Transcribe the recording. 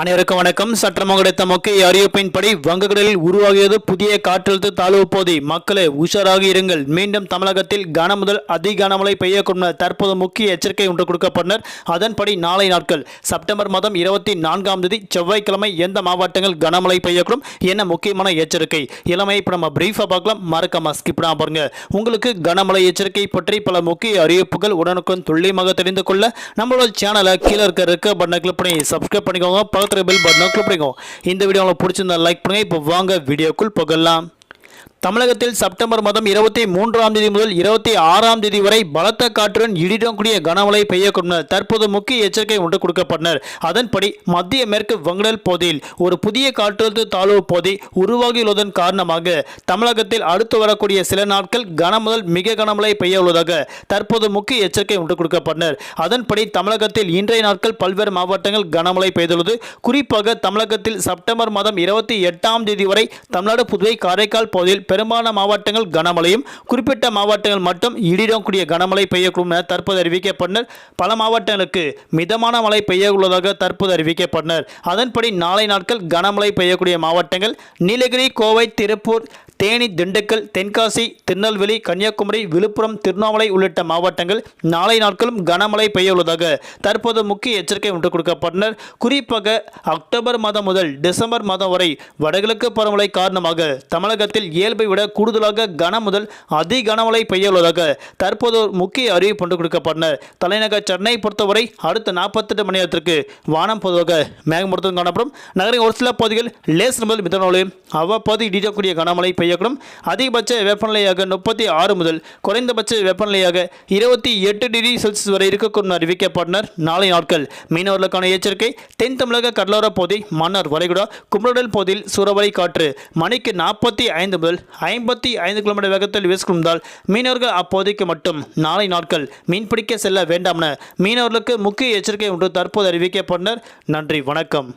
அனைவருக்கும் வணக்கம். சற்றமாக கிடைத்த முக்கிய அறிவிப்பின்படி வங்கக்கடலில் உருவாகியது புதிய காற்றழுத்த தாழ்வு பகுதி. மக்களே உஷாராக இருங்கள். மீண்டும் தமிழகத்தில் கன முதல் அதி கனமழை பெய்யக்கூடும் தற்போது முக்கிய எச்சரிக்கை ஒன்று கொடுக்கப்பட்டனர். அதன்படி நாளை நாட்கள் செப்டம்பர் மாதம் இருபத்தி நான்காம் தேதி செவ்வாய்க்கிழமை எந்த மாவட்டங்கள் கனமழை பெய்யக்கூடும் என்ன முக்கியமான எச்சரிக்கை. இளமை இப்போ நம்ம பிரீஃபாக பார்க்கலாம். மறக்காம ஸ்கிப் பாருங்க. உங்களுக்கு கனமழை எச்சரிக்கை பற்றி பல முக்கிய அறிவிப்புகள் உடனுக்குடன் துல்லியமாக தெரிந்து கொள்ள நம்மளோட சேனலை கீழே இருக்க இருக்க பட்டனை கிளிக் பண்ணி சப்ஸ்கிரைப் பண்ணிக்கோங்க. பக்கத்தில் பெல் பட்டனை கிளிக் பண்ணிக்கோங்க. இந்த வீடியோ உங்களுக்கு பிடிச்சிருந்தா லைக் பண்ணுங்க. இப்போ வாங்க வீடியோக்குள் போகலாம். தமிழகத்தில் செப்டம்பர் மாதம் இருபத்தி மூன்றாம் தேதி முதல் இருபத்தி ஆறாம் தேதி வரை பலத்த காற்றுடன் இடியுடன் கூடிய கனமழை பெய்யக்கூடும். தற்போது முக்கிய எச்சரிக்கை ஒன்று கொடுக்கப்பட்டனர். அதன்படி மத்திய மேற்கு வங்கடல் பகுதியில் ஒரு புதிய காற்றழுத்த தாழ்வு பகுதி உருவாகியுள்ளதன் காரணமாக தமிழகத்தில் அடுத்து வரக்கூடிய சில நாட்கள் கன முதல் மிக கனமழை பெய்ய உள்ளதாக தற்போது முக்கிய எச்சரிக்கை ஒன்று கொடுக்கப்பட்டனர். அதன்படி தமிழகத்தில் இன்றைய நாட்கள் பல்வேறு மாவட்டங்கள் கனமழை பெய்துள்ளது. குறிப்பாக தமிழகத்தில் செப்டம்பர் மாதம் இருபத்தி எட்டாம் தேதி வரை தமிழ்நாடு புதுவை காரைக்கால் பகுதியில் பெரும்பாலான மாவட்டங்கள் கனமழையும் குறிப்பிட்ட மாவட்டங்கள் மட்டும் இடியுடன் கூடிய கனமழை பெய்யக்கூடும் என தற்போது அறிவிக்கப்பட்டனர். பல மாவட்டங்களுக்கு மிதமான மழை பெய்யவுள்ளதாக தற்போது அறிவிக்கப்பட்டனர். அதன்படி நாளை நாட்கள் கனமழை பெய்யக்கூடிய மாவட்டங்கள் நீலகிரி கோவை திருப்பூர் தேனி திண்டுக்கல் தென்காசி திருநெல்வேலி கன்னியாகுமரி விழுப்புரம் திருவண்ணாமலை உள்ளிட்ட மாவட்டங்கள் நாளை நாட்களும் கனமழை பெய்ய உள்ளதாக தற்போது முக்கிய எச்சரிக்கை ஒன்று கொடுக்கப்பட்டனர். குறிப்பாக அக்டோபர் மாதம் முதல் டிசம்பர் மாதம் வரை வடகிழக்கு பருவமழை காரணமாக தமிழகத்தில் இயல்பை விட கூடுதலாக கன முதல் அதி கனமழை பெய்ய உள்ளதாக தற்போது ஒரு முக்கிய அறிவிப்பு ஒன்று கொடுக்கப்பட்டனர். தலைநகர் சென்னை பொறுத்தவரை அடுத்த நாற்பத்தெட்டு மணி நேரத்திற்கு வானம் பொதுவாக மேகமூர்த்தம் காணப்படும். நகரின் ஒரு சில பகுதிகள் லேசர் முதல் மிதமலையும் அவ்வப்போது இடிக்கக்கூடிய கனமழை பெய்ய பெய்யக்கூடும் அதிகபட்ச வெப்பநிலையாக முப்பத்தி ஆறு முதல் குறைந்தபட்ச வெப்பநிலையாக இருபத்தி எட்டு டிகிரி செல்சியஸ் வரை இருக்கக்கூடும் அறிவிக்கப்பட்டனர். நாளை நாட்கள் மீனவர்களுக்கான எச்சரிக்கை. தென் தமிழக கடலோர பகுதி மன்னார் வளைகுடா குமரடல் பகுதியில் சூறாவளி காற்று மணிக்கு நாற்பத்தி ஐந்து முதல் ஐம்பத்தி ஐந்து கிலோமீட்டர் வேகத்தில் வீசிக்கொண்டால் மீனவர்கள் அப்போதைக்கு மட்டும் நாளை நாட்கள் மீன்பிடிக்க செல்ல வேண்டாம் என மீனவர்களுக்கு முக்கிய எச்சரிக்கை ஒன்று தற்போது அறிவிக்கப்பட்டனர். நன்றி வணக்கம்.